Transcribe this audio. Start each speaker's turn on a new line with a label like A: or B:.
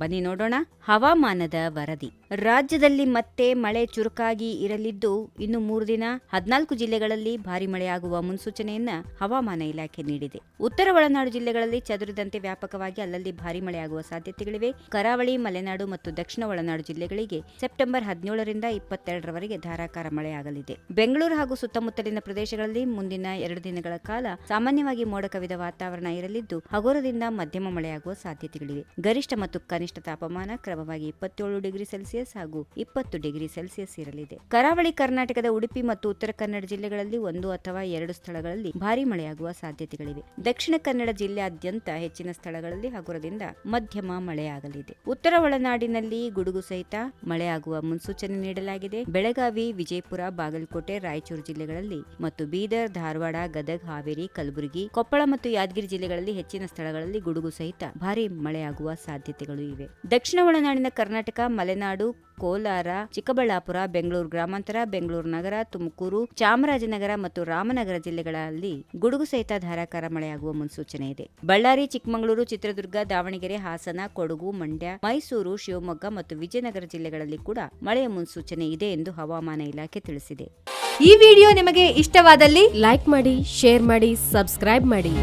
A: ಬನ್ನಿ ನೋಡೋಣ. ಹವಾಮಾನದ ವರದಿ. ರಾಜ್ಯದಲ್ಲಿ ಮತ್ತೆ ಮಳೆ ಚುರುಕಾಗಿ ಇರಲಿದ್ದು, ಇನ್ನು ಮೂರು ದಿನ ಹದಿನಾಲ್ಕು ಜಿಲ್ಲೆಗಳಲ್ಲಿ ಭಾರಿ ಮಳೆಯಾಗುವ ಮುನ್ಸೂಚನೆಯನ್ನ ಹವಾಮಾನ ಇಲಾಖೆ ನೀಡಿದೆ. ಉತ್ತರ ಒಳನಾಡು ಜಿಲ್ಲೆಗಳಲ್ಲಿ ಚದುರಿದಂತೆ ವ್ಯಾಪಕವಾಗಿ ಅಲ್ಲಲ್ಲಿ ಭಾರಿ ಮಳೆಯಾಗುವ ಸಾಧ್ಯತೆಗಳಿವೆ. ಕರಾವಳಿ, ಮಲೆನಾಡು ಮತ್ತು ದಕ್ಷಿಣ ಒಳನಾಡು ಜಿಲ್ಲೆಗಳಿಗೆ ಸೆಪ್ಟೆಂಬರ್ ಹದಿನೇಳರಿಂದ ಇಪ್ಪತ್ತೆರಡರವರೆಗೆ ಧಾರಾಕಾರ ಮಳೆಯಾಗಲಿದೆ. ಬೆಂಗಳೂರು ಹಾಗೂ ಸುತ್ತಮುತ್ತಲಿನ ಪ್ರದೇಶಗಳಲ್ಲಿ ಮುಂದಿನ ಎರಡು ದಿನಗಳ ಕಾಲ ಸಾಮಾನ್ಯವಾಗಿ ಮೋಡ ಕವಿದ ವಾತಾವರಣ ಇರಲಿದ್ದು, ಹಗುರದಿಂದ ಮಧ್ಯಮ ಮಳೆಯಾಗುವ ಸಾಧ್ಯತೆಗಳಿವೆ. ಗರಿಷ್ಠ ಮತ್ತು ಕನಿಷ್ಠ ತಾಪಮಾನ ಕ್ರಮವಾಗಿ ಇಪ್ಪತ್ತೇಳು ಡಿಗ್ರಿ ಸೆಲ್ಸಿಯಸ್ ಹಾಗೂ ಇಪ್ಪತ್ತು ಡಿಗ್ರಿ ಸೆಲ್ಸಿಯಸ್ ಇರಲಿದೆ. ಕರಾವಳಿ ಕರ್ನಾಟಕದ ಉಡುಪಿ ಮತ್ತು ಉತ್ತರ ಕನ್ನಡ ಜಿಲ್ಲೆಗಳಲ್ಲಿ ಒಂದು ಅಥವಾ ಎರಡು ಸ್ಥಳಗಳಲ್ಲಿ ಭಾರಿ ಮಳೆಯಾಗುವ ಸಾಧ್ಯತೆಗಳಿವೆ. ದಕ್ಷಿಣ ಕನ್ನಡ ಜಿಲ್ಲೆಯಾದ್ಯಂತ ಹೆಚ್ಚಿನ ಸ್ಥಳಗಳಲ್ಲಿ ಹಗುರದಿಂದ ಮಧ್ಯಮ ಮಳೆಯಾಗಲಿದೆ. ಉತ್ತರ ಒಳನಾಡಿನಲ್ಲಿ ಗುಡುಗು ಸಹಿತ ಮಳೆಯಾಗುವ ಮುನ್ಸೂಚನೆ ನೀಡಲಾಗಿದೆ. ಬೆಳಗಾವಿ, ವಿಜಯಪುರ, ಬಾಗಲಕೋಟೆ, ರಾಯಚೂರು ಜಿಲ್ಲೆಗಳಲ್ಲಿ ಮತ್ತು ಬೀದರ್, ಧಾರವಾಡ, ಗದಗ, ಹಾವೇರಿ, ಕಲಬುರಗಿ, ಕೊಪ್ಪಳ ಮತ್ತು ಯಾದಗಿರಿ ಜಿಲ್ಲೆಗಳಲ್ಲಿ ಹೆಚ್ಚಿನ ಸ್ಥಳಗಳಲ್ಲಿ ಗುಡುಗು ಸಹಿತ ಭಾರಿ ಮಳೆಯಾಗುವ ಸಾಧ್ಯತೆಗಳು ಇವೆ. ದಕ್ಷಿಣ ಒಳನಾಡಿನ ಕರ್ನಾಟಕ, ಮಲೆನಾಡು, ಕೋಲಾರ, ಚಿಕ್ಕಬಳ್ಳಾಪುರ, ಬೆಂಗಳೂರು ಗ್ರಾಮಾಂತರ, ಬೆಂಗಳೂರು ನಗರ, ತುಮಕೂರು, ಚಾಮರಾಜನಗರ ಮತ್ತು ರಾಮನಗರ ಜಿಲ್ಲೆಗಳಲ್ಲಿ ಗುಡುಗು ಸಹಿತ ಧಾರಾಕಾರ ಮಳೆಯಾಗುವ ಮುನ್ಸೂಚನೆ ಇದೆ. ಬಳ್ಳಾರಿ, ಚಿಕ್ಕಮಗಳೂರು, ಚಿತ್ರದುರ್ಗ, ದಾವಣಗೆರೆ, ಹಾಸನ, ಕೊಡಗು, ಮಂಡ್ಯ, ಮೈಸೂರು, ಶಿವಮೊಗ್ಗ ಮತ್ತು ವಿಜಯನಗರ ಜಿಲ್ಲೆಗಳಲ್ಲಿ ಕೂಡ ಮಳೆಯ ಮುನ್ಸೂಚನೆ ಇದೆ ಎಂದು ಹವಾಮಾನ ಇಲಾಖೆ ತಿಳಿಸಿದೆ.
B: ಈ ವಿಡಿಯೋ ನಿಮಗೆ ಇಷ್ಟವಾದಲ್ಲಿ ಲೈಕ್ ಮಾಡಿ, ಶೇರ್ ಮಾಡಿ, ಸಬ್ಸ್ಕ್ರೈಬ್ ಮಾಡಿ.